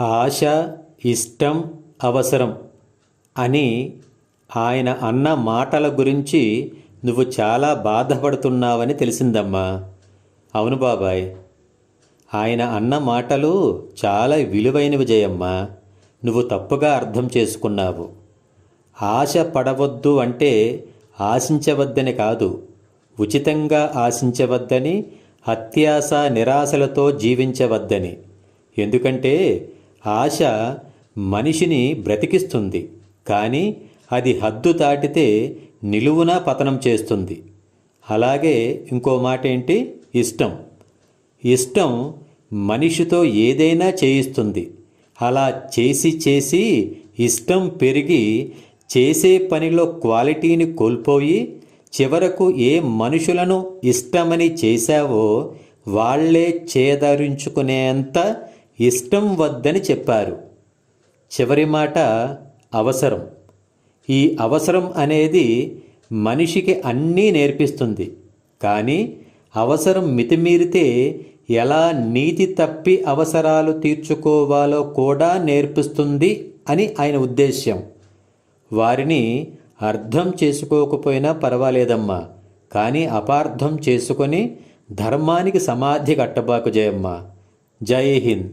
ఆశ ఇష్టం అవసరం అని ఆయన అన్న మాటల గురించి నువ్వు చాలా బాధపడుతున్నావని తెలిసిందమ్మా. అవును బాబాయ్ ఆయన అన్న మాటలు చాలా విలువైనవి జయమ్మ. నువ్వు తప్పుగా అర్థం చేసుకున్నావు. ఆశ పడవద్దు అంటే ఆశించవద్దని కాదు ఉచితంగా ఆశించవద్దని అత్యాశ నిరాశలతో జీవించవద్దని. ఎందుకంటే ఆశ మనిషిని బ్రతికిస్తుంది కానీ అది హద్దు దాటితే నిలువునా పతనం చేస్తుంది. అలాగే ఇంకో మాట ఏంటి? ఇష్టం. ఇష్టం మనిషితో ఏదైనా చేయిస్తుంది. అలా చేసి చేసి ఇష్టం పెరిగి చేసే పనిలో క్వాలిటీని కోల్పోయి చివరకు ఏ మనుషులను ఇష్టమని చేశావో వాళ్ళే చేదరించుకునేంత ఇష్టం వద్దని చెప్పారు. చివరి మాట అవసరం. ఈ అవసరం అనేది మనిషికి అన్నీ నేర్పిస్తుంది. కానీ అవసరం మితిమీరితే ఎలా నీతి తప్పి అవసరాలు తీర్చుకోవాలో కూడా నేర్పిస్తుంది అని ఆయన ఉద్దేశ్యం. వారిని అర్థం చేసుకోకపోయినా పర్వాలేదమ్మా. కానీ అపార్థం చేసుకొని ధర్మానికి సమాధి కట్టబాకు జయమ్మ. జై హింద్.